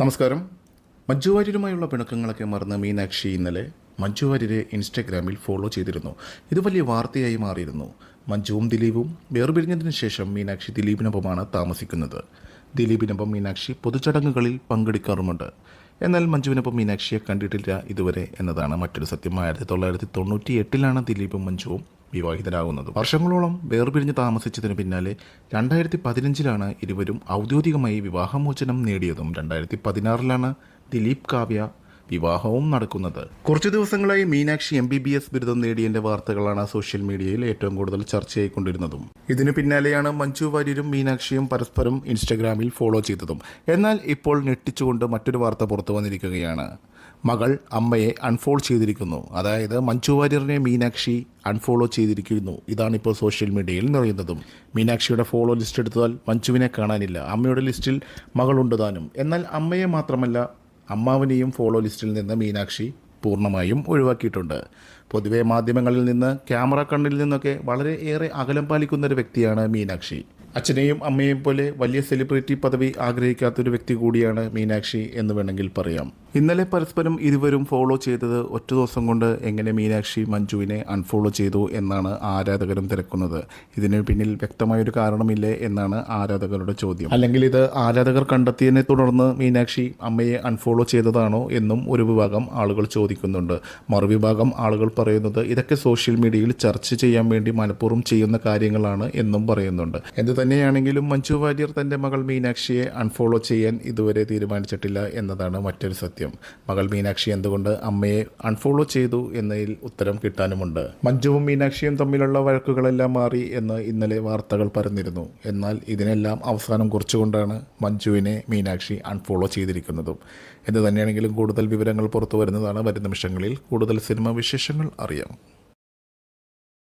നമസ്കാരം. മഞ്ജു വാര്യരുമായുള്ള പിണക്കങ്ങളൊക്കെ മറന്ന് മീനാക്ഷി ഇന്നലെ മഞ്ജു വാര്യരെ ഇൻസ്റ്റഗ്രാമിൽ ഫോളോ ചെയ്തിരുന്നു. ഇത് വലിയ വാർത്തയായി മാറിയിരുന്നു. മഞ്ജുവും ദിലീപും വേർപിരിഞ്ഞതിന് ശേഷം മീനാക്ഷി ദിലീപിനൊപ്പമാണ് താമസിക്കുന്നത്. ദിലീപിനൊപ്പം മീനാക്ഷി പൊതുചടങ്ങുകളിൽ പങ്കെടുക്കാറുമുണ്ട്. എന്നാൽ മഞ്ജുവിനൊപ്പം മീനാക്ഷിയെ കണ്ടിട്ടില്ല ഇതുവരെ എന്നതാണ് മറ്റൊരു സത്യം. ആയിരത്തി തൊള്ളായിരത്തി തൊണ്ണൂറ്റി എട്ടിലാണ് ദിലീപും മഞ്ജുവും വിവാഹിതരാകുന്നത്. വർഷങ്ങളോളം വേർപിരിഞ്ഞ് താമസിച്ചതിന് പിന്നാലെ രണ്ടായിരത്തി പതിനഞ്ചിലാണ് ഇരുവരും ഔദ്യോഗികമായി വിവാഹമോചനം നേടിയതും. രണ്ടായിരത്തി പതിനാറിലാണ് ദിലീപ് കാവ്യ വിവാഹവും നടക്കുന്നത്. കുറച്ചു ദിവസങ്ങളായി Meenakshi M B B S ബിരുദം നേടിയതിന്റെ വാർത്തകളാണ് സോഷ്യൽ മീഡിയയിൽ ഏറ്റവും കൂടുതൽ ചർച്ചയായിക്കൊണ്ടിരുന്നതും. ഇതിനു പിന്നാലെയാണ് മഞ്ജു വാര്യരും മീനാക്ഷിയും പരസ്പരം ഇൻസ്റ്റഗ്രാമിൽ ഫോളോ ചെയ്തതും. എന്നാൽ ഇപ്പോൾ ഞെട്ടിച്ചുകൊണ്ട് മറ്റൊരു വാർത്ത പുറത്തു വന്നിരിക്കുകയാണ്. മകൾ അമ്മയെ അൺഫോളോ ചെയ്തിരിക്കുന്നു. അതായത് മഞ്ജു വാര്യറിനെ മീനാക്ഷി അൺഫോളോ ചെയ്തിരിക്കുന്നു. ഇതാണ് ഇപ്പോൾ സോഷ്യൽ മീഡിയയിൽ നിറയുന്നതും. മീനാക്ഷിയുടെ ഫോളോ ലിസ്റ്റ് എടുത്താൽ മഞ്ജുവിനെ കാണാനില്ല. അമ്മയുടെ ലിസ്റ്റിൽ മകളുണ്ട് താനും. എന്നാൽ അമ്മയെ മാത്രമല്ല അമ്മാവനെയും ഫോളോ ലിസ്റ്റിൽ നിന്ന് മീനാക്ഷി പൂർണമായും ഒഴിവാക്കിയിട്ടുണ്ട്. പൊതുവെ മാധ്യമങ്ങളിൽ നിന്ന് ക്യാമറ കണ്ണിൽ നിന്നൊക്കെ വളരെ ഏറെ അകലം പാലിക്കുന്ന ഒരു വ്യക്തിയാണ് മീനാക്ഷി. അച്ഛനെയും അമ്മയെയും പോലെ വലിയ സെലിബ്രിറ്റി പദവി ആഗ്രഹിക്കാത്തൊരു വ്യക്തി കൂടിയാണ് മീനാക്ഷി എന്ന് വേണമെങ്കിൽ പറയാം. ഇന്നലെ പരസ്പരം ഇരുവരും ഫോളോ ചെയ്തത് ഒറ്റ ദിവസം കൊണ്ട് എങ്ങനെ മീനാക്ഷി മഞ്ജുവിനെ അൺഫോളോ ചെയ്തു എന്നാണ് ആരാധകരും തിരക്കുന്നത്. ഇതിന് പിന്നിൽ വ്യക്തമായൊരു കാരണമില്ലേ എന്നാണ് ആരാധകരുടെ ചോദ്യം. അല്ലെങ്കിൽ ഇത് ആരാധകർ കണ്ടെത്തിയതിനെ തുടർന്ന് മീനാക്ഷി അമ്മയെ അൺഫോളോ ചെയ്തതാണോ എന്നും ഒരു വിഭാഗം ആളുകൾ ചോദിക്കുന്നുണ്ട്. മറുവിഭാഗം ആളുകൾ പറയുന്നത് ഇതൊക്കെ സോഷ്യൽ മീഡിയയിൽ ചർച്ച ചെയ്യാൻ വേണ്ടി മനഃപൂർവം ചെയ്യുന്ന കാര്യങ്ങളാണ് എന്നും പറയുന്നുണ്ട്. എന്ത് തന്നെയാണെങ്കിലും മഞ്ജു വാര്യർ തന്റെ മകൾ മീനാക്ഷിയെ അൺഫോളോ ചെയ്യാൻ ഇതുവരെ തീരുമാനിച്ചിട്ടില്ല എന്നതാണ് മറ്റൊരു സത്യം. മകൾ മീനാക്ഷി എന്തുകൊണ്ട് അമ്മയെ അൺഫോളോ ചെയ്തു എന്നതിൽ ഉത്തരം കിട്ടാനുമുണ്ട്? മഞ്ജുവും മീനാക്ഷിയും തമ്മിലുള്ള വഴക്കുകളെല്ലാം മാറി എന്ന് ഇന്നലെ വാർത്തകൾ പരന്നിരുന്നു. എന്നാൽ ഇതിനെല്ലാം അവസാനം കുറിച്ചുകൊണ്ടാണ് മഞ്ജുവിനെ മീനാക്ഷി അൺഫോളോ ചെയ്തിരിക്കുന്നതും. എന്ത് തന്നെയാണെങ്കിലും കൂടുതൽ വിവരങ്ങൾ പുറത്തു വരുന്നതാണ് വരും നിമിഷങ്ങളിൽ കൂടുതൽ സിനിമ വിശേഷങ്ങൾ അറിയാം.